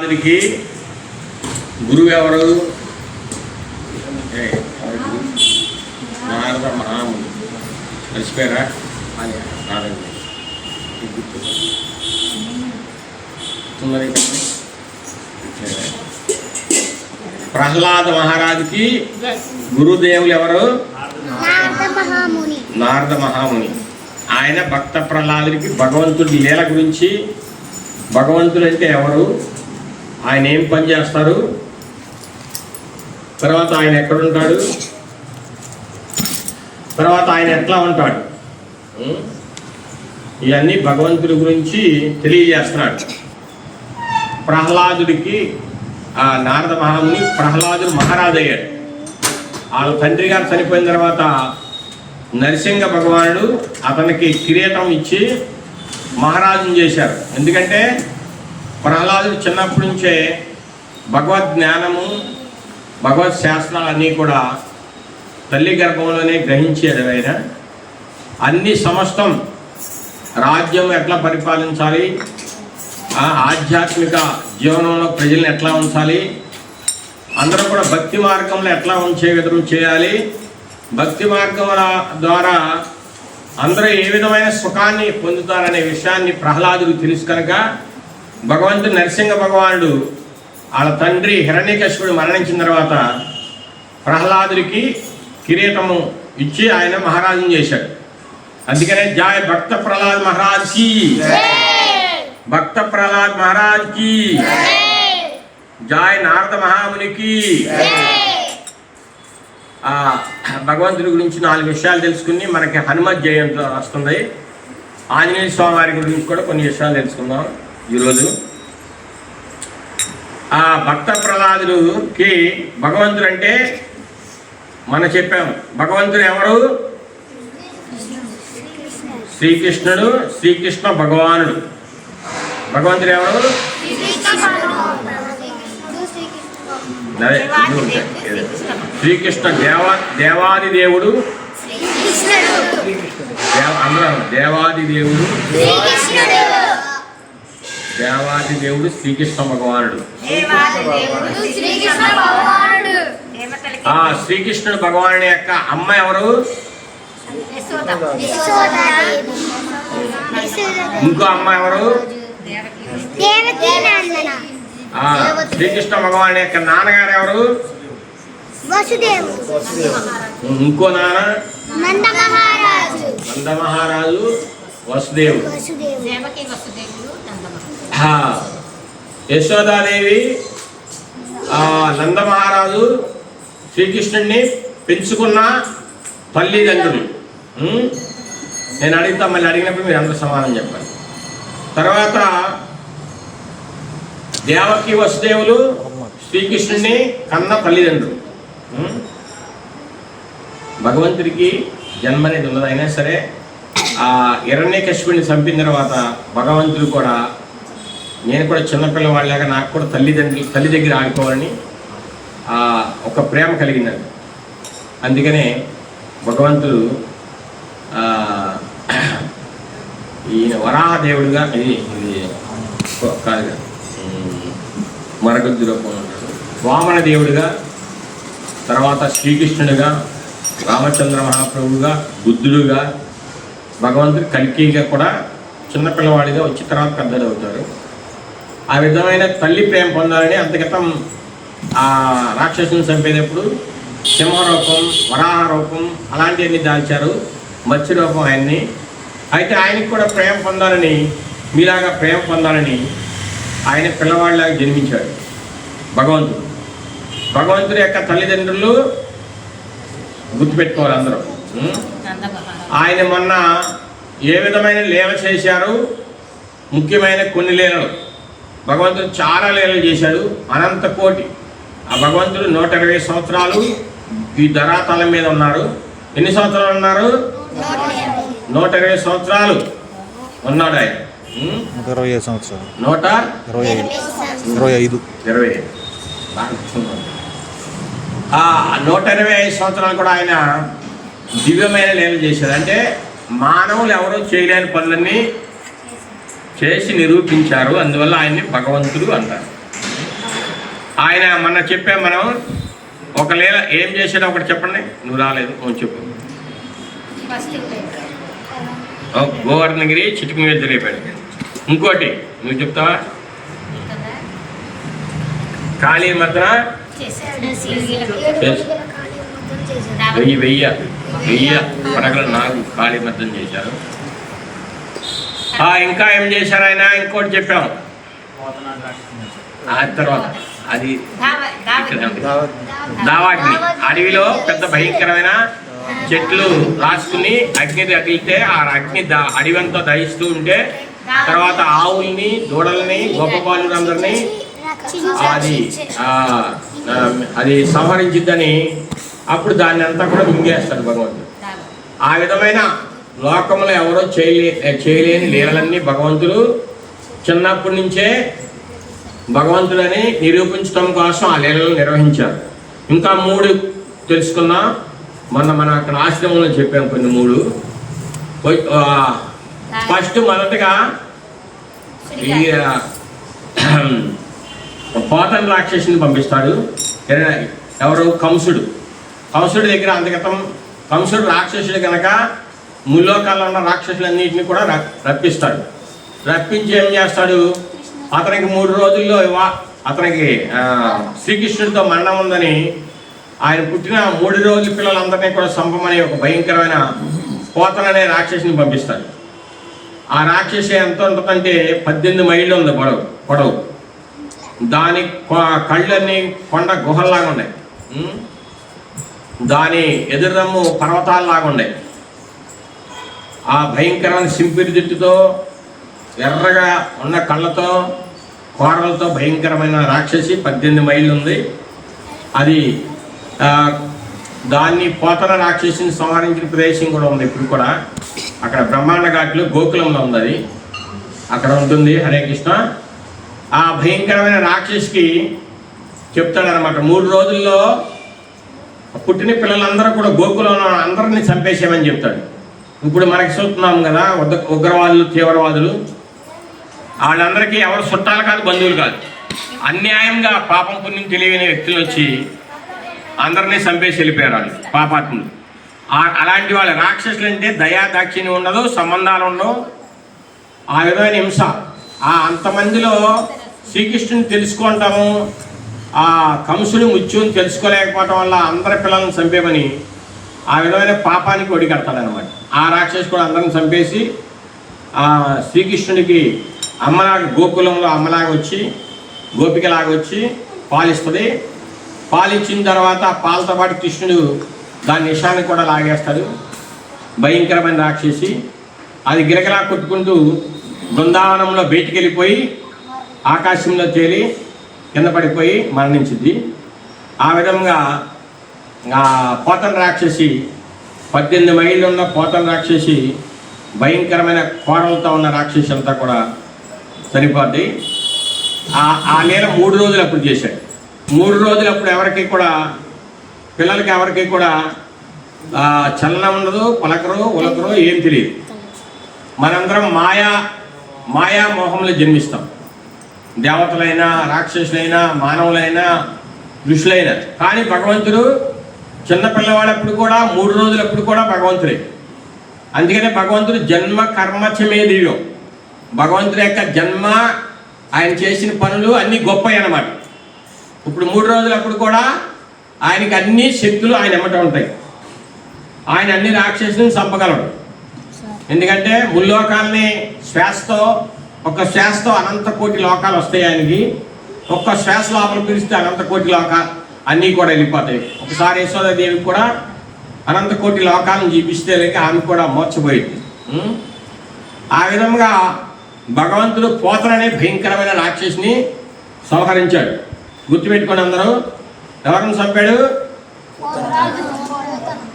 అందరికి గురువు ఎవరు? నారద మహాముని. మర్చిపోయారా? గుర్తున్నది. ప్రహ్లాద మహారాజుకి గురుదేవులు ఎవరు? నారద మహాముని. నారద మహాముని. ఆయన భక్త ప్రహ్లాదుడికి భగవంతుడి లీల గురించి భగవంతుడు అంటే ఎవరు? ఆయన ఏం పని చేస్తారు? తర్వాత ఆయన ఎక్కడుంటాడు తర్వాత ఆయన ఎట్లా ఉంటాడు? ఇవన్నీ భగవంతుడి గురించి తెలియజేస్తున్నాడు. ప్రహ్లాదుడికి ఆ నారద మహాముని ప్రహ్లాదుడు మహారాజు అయ్యాడు. వాళ్ళ తండ్రి గారు చనిపోయిన తర్వాత నరసింహ భగవానుడు అతనికి కిరీటం ఇచ్చి మహారాజుని చేశారు. ఎందుకంటే ప్రహ్లాదుడు చిన్నప్పటి నుంచే భగవద్ జ్ఞానము భగవత్ శాస్త్రాలన్నీ కూడా తల్లి గర్భంలోనే గ్రహించేది ఆయన. అన్ని సమస్తం రాజ్యం ఎట్లా పరిపాలించాలి? ఆ ఆధ్యాత్మిక జీవనంలో ప్రజల్ని ఎట్లా ఉంచాలి? అందరూ కూడా భక్తి మార్గంలో ఎట్లా ఉంచే విధం చేయాలి? భక్తి మార్గం ద్వారా అందరూ ఏ విధమైన సుఖాన్ని పొందుతారనే విషయాన్ని ప్రహ్లాదుడు తెలుసు కనుక భగవంతుడు నరసింహ భగవానుడు వాళ్ళ తండ్రి హిరణ్యకశిపుడు మరణించిన తర్వాత ప్రహ్లాదుడికి కిరీటము ఇచ్చి ఆయన మహారాజుని చేశాడు. అందుకనే జాయ్ భక్త ప్రహ్లాద్ మహారాజ్కి భక్త ప్రహ్లాద్ మహారాజ్కి జాయ్ నారద మహామునికి. భగవంతుడి గురించి నాలుగు విషయాలు తెలుసుకుని మనకి హనుమత్ జయంతి వస్తుంది. ఆంజనేయ స్వామి వారి గురించి కూడా కొన్ని విషయాలు తెలుసుకుందాం. ఈరోజు ఆ భక్త ప్రహ్లాదుడికి భగవంతుడు అంటే మనం చెప్పాం. భగవంతుడు ఎవరు శ్రీకృష్ణుడు. శ్రీకృష్ణ భగవానుడు. భగవంతుడు ఎవరు అదే. శ్రీకృష్ణ దేవ దేవాది దేవుడు. దేవ అందరూ దేవాది దేవుడు. దేవాది దేవుడు శ్రీకృష్ణ భగవానుడు. శ్రీకృష్ణ భగవానుడు. ఆ శ్రీకృష్ణుడు భగవానుడి యొక్క అమ్మ ఎవరు? ఇంకో అమ్మ ఎవరు? దేవకీ నందన. ఆ శ్రీకృష్ణ భగవానుడి యొక్క నాన్నగారు ఎవరు? వసుదేవుడు. ఇంకో నాన్న? నంద మహారాజు నంద మహారాజు వసుదేవుడు వసుదేవుడు దేవకి వసుదేవుడు నందమహ ఆ, యశోదాదేవి ఆ, నంద మహారాజు శ్రీకృష్ణుడిని పెంచుకున్న తల్లిదండ్రులు నేను అడుగుతా మళ్ళీ అడిగినప్పుడు మీరు అందరూ సమాధానం చెప్పాలి తర్వాత దేవకి వసుదేవులు శ్రీకృష్ణుడిని కన్న తల్లిదండ్రులు భగవంతుడికి జన్మ అనేది ఉన్నదైనా సరే ఆ హిరణ్యకశిపుడిని చంపిన తర్వాత భగవంతుడు కూడా నేను కూడా చిన్నపిల్లవాడిలాగా నాకు కూడా తల్లిదండ్రులు తల్లి దగ్గర ఆడుకోవాలని ఒక ప్రేమ కలిగిందండి. అందుకనే భగవంతుడు ఈయన వరాహదేవుడుగా ఇది ఇది కాదు మరగద్దు రూపంలో వామన దేవుడిగా తర్వాత శ్రీకృష్ణుడిగా రామచంద్ర మహాప్రభువుగా బుద్ధుడుగా భగవంతుడు కల్కిగా కూడా చిన్నపిల్లవాడిగా వచ్చి తర్వాత పెద్దలు అవుతారు. ఆ విధమైన తల్లి ప్రేమ పొందాలని అంతగతం ఆ రాక్షసుని చంపేటప్పుడు సింహరూపం వరాహ రూపం అలాంటివన్నీ దాల్చారు మత్స్య రూపం ఆయన్ని. అయితే ఆయనకి కూడా ప్రేమ పొందాలని మీలాగా ప్రేమ పొందాలని ఆయన పిల్లవాడిలాగా జన్మించాడు భగవంతుడు. భగవంతుడి యొక్క తల్లిదండ్రులు గుర్తుపెట్టుకోవాలి అందరూ. ఆయన మొన్న ఏ విధమైన లీల చేశారు? ముఖ్యమైన కొన్ని లీలలు. భగవంతుడు చాలా లీలలు చేశాడు. అనంత కోటి. ఆ భగవంతుడు నూట ఇరవై సంవత్సరాలు ఈ ధరాతలం మీద ఉన్నారు ఎన్ని సంవత్సరాలు ఉన్నారు? నూట ఇరవై సంవత్సరాలు ఉన్నాడు ఆయన. ఇరవై ఐదు సంవత్సరాలు. నూట ఇరవై ఐదు. ఇరవై ఐదు. ఇరవై ఐదు. ఆ నూట ఇరవై ఐదు సంవత్సరాలు కూడా ఆయన దివ్యమైన లీలలు చేశాడు. అంటే మానవులు ఎవరూ చేయలేని పనులన్నీ చేసి నిరూపించారు. అందువల్ల ఆయన్ని భగవంతుడు అంటారు. ఆయన మన చెప్పే మనం ఒకవేళ ఏం చేశాడో ఒకటి చెప్పండి. నువ్వు రాలేదు కొంచెం చెప్పు. గోవర్ధనగిరి చిటుకు మీద ఇంకోటి నువ్వు చెప్తావా? ఖాళీ కాళీ మధ్యన వెయ్యి వెయ్య. వెయ్య పడగల నాలుగు కాళీ మద్దం చేశారు. ఇంకా ఏం చేశారు ఆయన? ఇంకోటి చెప్పాం. ఆ తర్వాత అది దావాగ్ని. అడవిలో పెద్ద భయంకరమైన చెట్లు రాసుకుని అగ్ని తగిలితే ఆ అగ్ని దా- అంతా దహిస్తూ ఉంటే తర్వాత ఆవుల్ని దూడల్ని గొప్ప అది అది సంహరించిద్దని అప్పుడు దాన్ని అంతా కూడా మింగేస్తాడు భగవంతుడు. ఆ విధమైన లోకంలో ఎవరో చేయలే చేయలేని లీలలన్నీ భగవంతుడు చిన్నప్పటి నుంచే భగవంతుడని నిరూపించడం కోసం ఆ లీలలు నిర్వహించారు. ఇంకా మూడు తెలుసుకున్నాం మొన్న మన అక్కడ ఆశ్రమంలో చెప్పాం కొన్ని మూడు. ఫస్ట్ మొదటగా ఈ పోతన రాక్షసుని పంపిస్తాడు. ఎవరు? కంసుడు. కంసుడి దగ్గర అంతగతం కంసుడు రాక్షసుడు కనుక ముల్లోకాల్లో ఉన్న రాక్షసులన్నింటినీ కూడా రప్పిస్తాడు. రప్పించి ఏం చేస్తాడు? అతనికి మూడు రోజుల్లో ఇవా- అతనికి శ్రీకృష్ణుడితో మరణం ఉందని ఆయన పుట్టిన మూడు రోజుల పిల్లలందరినీ కూడా సంపమని ఒక భయంకరమైన పోతననే రాక్షసుని పంపిస్తాడు. ఆ రాక్షసి ఎంత ఉంటుందంటే పద్దెనిమిది మైళ్ళు ఉంది పొడవు పొడవు. దాని కొ- కళ్ళన్నీ కొండ గుహల్లాగా ఉన్నాయి దాని ఎదురమ్ము పర్వతాల్లాగా ఉన్నాయి ఆ భయంకరమైన సింపిరి జుట్టుతో ఎర్రగా ఉన్న కళ్ళతో కోరలతో భయంకరమైన రాక్షసి పద్దెనిమిది మైళ్ళు ఉంది అది దాన్ని పోతన రాక్షసిని సంహరించిన ప్రదేశం కూడా ఉంది ఇప్పుడు కూడా. అక్కడ బ్రహ్మాండ ఘాట్లో గోకులంలో ఉంది అది. అక్కడ ఉంటుంది హరే కృష్ణ. ఆ భయంకరమైన రాక్షసికి చెప్తాడనమాట మూడు రోజుల్లో పుట్టిన పిల్లలందరూ కూడా గోకులంలో అందరినీ చంపేసామని చెప్తాడు. ఇప్పుడు మనకి చూస్తున్నాం కదా ఉగ్రవాదులు తీవ్రవాదులు. వాళ్ళందరికీ ఎవరు చుట్టాలు కాదు బంధువులు కాదు. అన్యాయంగా పాపం పుణ్యం తెలియని వ్యక్తులు వచ్చి అందరినీ చంపేసి వెళ్ళిపోయారు వాళ్ళు పాపాత్ములు. అలాంటి వాళ్ళ రాక్షసులు అంటే దయా దాక్షిణ్యం ఉండదు సంబంధాలు ఉండవు. ఆ విధమైన హింస. ఆ అంతమందిలో శ్రీకృష్ణుని తెలుసుకుంటాము ఆ కంసుని ముత్యుని తెలుసుకోలేకపోవటం వల్ల అందరి పిల్లల్ని చంపేమని ఆ విధమైన పాపానికి ఒడిగడతాడనమాట ఆ రాక్షసు కూడా అందరిని చంపేసి ఆ శ్రీకృష్ణుడికి అమ్మలాగా గోకులంలో అమ్మలాగా వచ్చి గోపికలాగా వచ్చి పాలిస్తుంది. పాలిచ్చిన తర్వాత పాలతో పాటు కృష్ణుడు దాని నిషాన్ని కూడా లాగేస్తాడు. భయంకరమైన రాక్షసి. అది గిరకలా కొట్టుకుంటూ బృందావనంలో బయటికి వెళ్ళిపోయి ఆకాశంలో తేలి కింద పడిపోయి మరణించింది. ఆ విధంగా ఆ పోతన రాక్షసి పద్దెనిమిది మైళ్ళు ఉన్న కోతల రాక్షసి భయంకరమైన కోరలతో ఉన్న రాక్షసి అంతా కూడా చనిపోద్ది. ఆ నేల మూడు రోజులు అప్పుడు చేశాడు. మూడు రోజులు అప్పుడు ఎవరికి కూడా పిల్లలకి ఎవరికి కూడా చలనం ఉండదు పలకరు ఉలకరు ఏం తెలియదు. మనందరం మాయా మాయా మోహంలో జన్మిస్తాం. దేవతలైనా రాక్షసులైనా మానవులైనా ఋషులైనా. కానీ భగవంతుడు చిన్న పిల్లవాడప్పుడు కూడా మూడు రోజులప్పుడు కూడా భగవంతుడే. అందుకనే భగవంతుడు జన్మ కర్మ చమే దివ్యం. భగవంతుడి యొక్క జన్మ ఆయన చేసిన పనులు అన్నీ గొప్పవి అన్నమాట. ఇప్పుడు మూడు రోజులప్పుడు కూడా ఆయనకి అన్ని శక్తులు ఆయన ఎమ్మట ఉంటాయి. ఆయన అన్ని రాక్షసులను చంపగలడు. ఎందుకంటే ముల్లోకాలని శ్వాసతో ఒక శ్వాసతో అనంత కోటి లోకాలు వస్తాయి ఆయనకి. ఒక్క శ్వాస లోపల పిలిస్తే అనంత కోటి లోకాలు. అన్నీ కూడా వెళ్ళిపోతాయి. ఒకసారి యశోదాదేవికి కూడా అనంత కోటి లోకాలను చూపిస్తే లేక ఆమె కూడా మోర్చపోయింది ఉం? ఆ విధంగా భగవంతుడు పోతననే భయంకరమైన రాక్షసిని సంహరించాడు. గుర్తుపెట్టుకోండి అందరూ. ఎవరిని చంపాడు?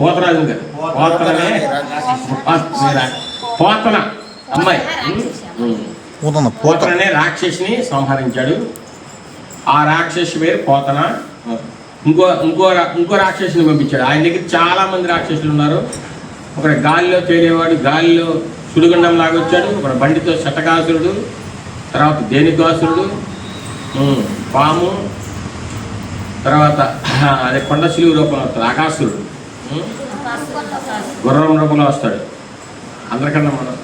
పోతరాజు గారు. పోతననే పోతన అమ్మాయి. పోతననే రాక్షసిని సంహరించాడు. ఆ రాక్షసి పేరు పోతన. ఇంకో ఇంకో ఇంకో రాక్షసుని పంపించాడు. ఆయన దగ్గర చాలా మంది రాక్షసులు ఉన్నారు. ఒకడు గాలిలో తేలేవాడు గాలిలో సుడిగుండం లాగా వచ్చాడు. ఒకడు బండితో శతకాసురుడు తర్వాత దేనికాసురుడు పాము తర్వాత అదే కొండ శిలువు రూపంలో వస్తాడు ఆకాశుడు? గుర్రం రూపంలో వస్తాడు. అందరికన్నా మనం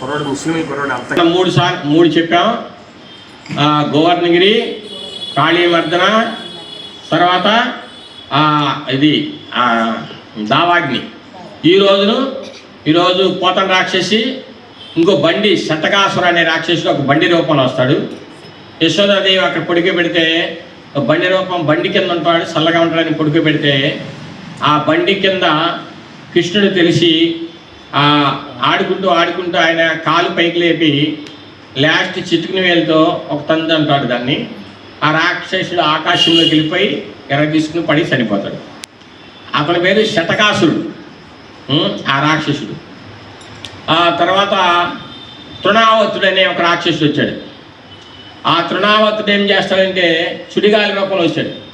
కుర్రోడు ముస్లిం కుర్రోడు అంత మూడు సార్లు మూడు చెప్పాం. గోవర్ణగిరి కాళీమర్దన తర్వాత ఇది దావాగ్ని. ఈ రోజును ఈరోజు పోతన రాక్షసి ఇంకో బండి శతకాసుర అనే రాక్షసుడు ఒక బండి రూపంలో వస్తాడు. యశోదాదేవి అక్కడ పొడికి పెడితే బండి రూపం బండి కింద ఉంటాడు చల్లగా ఉంటాడని పొడికి పెడితే ఆ బండి కింద కృష్ణుడు తెలిసి ఆడుకుంటూ ఆడుకుంటూ ఆయన కాలు పైకి లేపి లాస్ట్ చిటుకుని వేలుతో ఒక తంది అంటాడు దాన్ని. ఆ రాక్షసుడు ఆకాశంలోకి వెళ్ళిపోయి ఎర్ర తీసుకుని పడి చనిపోతాడు. అతని పేరు శతకాసురుడు ఆ రాక్షసుడు. ఆ తర్వాత తృణావతుడు అనే ఒక రాక్షసుడు వచ్చాడు. ఆ తృణావతుడు ఏం చేస్తాడంటే సుడిగాలి రూపంలో వచ్చాడు.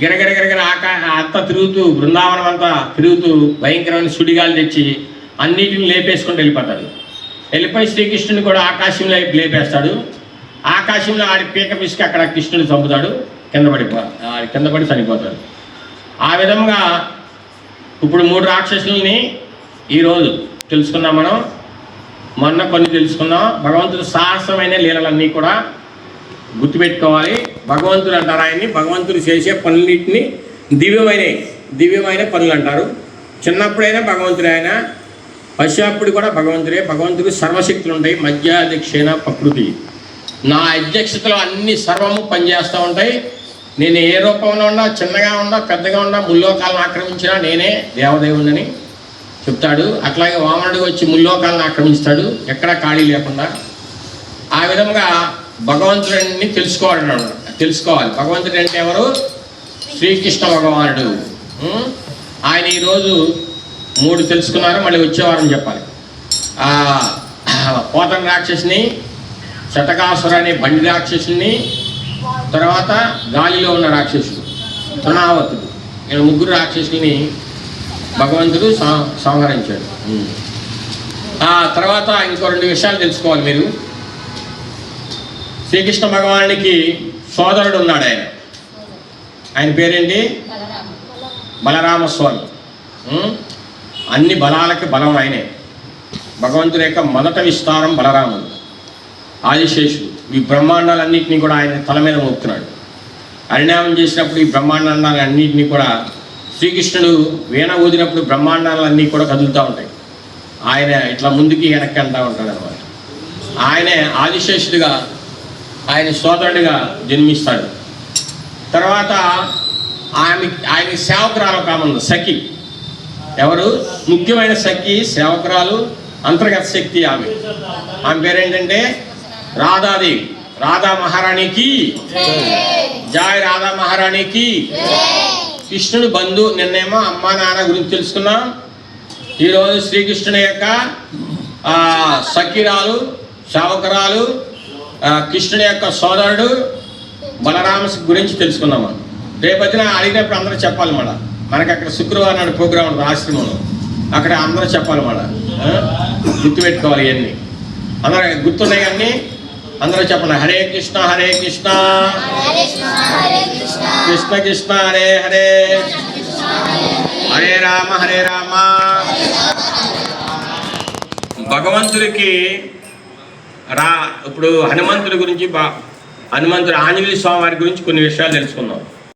గిరగిర గిరగిర ఆకా అంతా తిరుగుతూ బృందావనం అంతా తిరుగుతూ భయంకరమైన సుడిగాలి తెచ్చి అన్నిటిని లేపేసుకుంటూ వెళ్ళిపోతాడు. వెళ్ళిపోయి శ్రీకృష్ణుని కూడా ఆకాశంలో లేపేస్తాడు. ఆకాశంలో ఆడి పీక పిసికి అక్కడ కృష్ణుడు చంపుతాడు కింద పడిపో కింద పడి చనిపోతాడు. ఆ విధంగా ఇప్పుడు మూడు రాక్షసుల్ని ఈరోజు తెలుసుకున్నాం మనం. మొన్న కొన్ని తెలుసుకున్నాం భగవంతుడు సాహసమైన లీలలన్నీ కూడా గుర్తుపెట్టుకోవాలి. భగవంతుడు అంటారు ఆయన్ని భగవంతుడు చేసే పనులన్నింటిని దివ్యమైన దివ్యమైన పనులు అంటారు. చిన్నప్పుడైనా భగవంతుడు ఆయన పశ్చాప్పుడు కూడా భగవంతుడే. భగవంతుడు సర్వశక్తులు ఉంటాయి. మధ్యాధ్యక్షణ ప్రకృతి. నా అధ్యక్షతలో అన్ని సర్వము పనిచేస్తూ ఉంటాయి. నేను ఏ రూపంలో ఉన్నా చిన్నగా ఉన్నా పెద్దగా ఉన్నా ముల్లోకాలను ఆక్రమించినా నేనే దేవదేవుడిని చెప్తాడు. అట్లాగే వామనుడు వచ్చి ముల్లోకాలను ఆక్రమిస్తాడు. ఎక్కడా ఖాళీ లేకుండా. ఆ విధంగా భగవంతుడిని తెలుసుకోవాలన్నాడు. తెలుసుకోవాలి. భగవంతుడు అంటే ఎవరు? శ్రీకృష్ణ భగవానుడు. ఆయన ఈరోజు మూడు తెలుసుకున్నారు. మళ్ళీ వచ్చేవారని చెప్పాలి. పోతన రాక్షసిని శతకాసుర అనే బండి రాక్షసుని తర్వాత గాలిలో ఉన్న రాక్షసుడు తృణావతుడు. ఈయన ముగ్గురు రాక్షసుని భగవంతుడు సంహరించాడు. ఆ తర్వాత ఇంకో రెండు విషయాలు తెలుసుకోవాలి మీరు. శ్రీకృష్ణ భగవానుడికి సోదరుడు ఉన్నాడు ఆయన. ఆయన పేరేంటి? బలరామస్వామి. అన్ని బలాలకి బలం ఆయనే. భగవంతుడి యొక్క మొదట విస్తారం బలరాముడు. ఆదిశేషుడు. ఈ బ్రహ్మాండాలన్నింటినీ కూడా ఆయన తల మీద మోపుతున్నాడు. పరిణామం చేసినప్పుడు ఈ బ్రహ్మాండాలన్నింటినీ కూడా శ్రీకృష్ణుడు వీణ ఊదినప్పుడు బ్రహ్మాండాలన్నీ కూడా కదులుతూ ఉంటాయి. ఆయన ఇట్లా ముందుకి వెనక్కి అంటూ ఉంటాడు అనమాట ఆయనే ఆదిశేషుడిగా ఆయన సోదరుడిగా జన్మిస్తాడు. తర్వాత ఆమె ఆయన సేవకురాలు ఒక సఖి. ఎవరు? ముఖ్యమైన సఖి సేవకురాలు అంతర్గత శక్తి ఆమె. ఆమె పేరేంటంటే రాధాదేవి. రాధా మహారాణికి. జాయ్ రాధా మహారాణికి. కృష్ణుడు బంధు నిన్నేమో అమ్మా నాన్న గురించి తెలుసుకున్నాం ఈరోజు శ్రీకృష్ణుని యొక్క సఖిరాలు శావకురాలు కృష్ణుని యొక్క సోదరుడు బలరామ గురించి తెలుసుకున్నాం మనం. రేపొద్దున అడిగినప్పుడు అందరూ చెప్పాలి మన మనకి అక్కడ శుక్రవారం నాడు ప్రోగ్రాం ఉంటుంది ఆశ్రమంలో. అక్కడ అందరూ చెప్పాలి మన గుర్తుపెట్టుకోవాలి ఇవన్నీ. అందరూ గుర్తున్నాయి కానీ అందరూ చెప్పండి. హరే కృష్ణ హరే కృష్ణ. కృష్ణ కృష్ణ హరే హరే. హరే రామ హరే రామ. భగవంతుడికి రా ఇప్పుడు హనుమంతుడి గురించి బా హనుమంతుడు ఆంజనేయ స్వామి వారి గురించి కొన్ని విషయాలు తెలుసుకుందాం.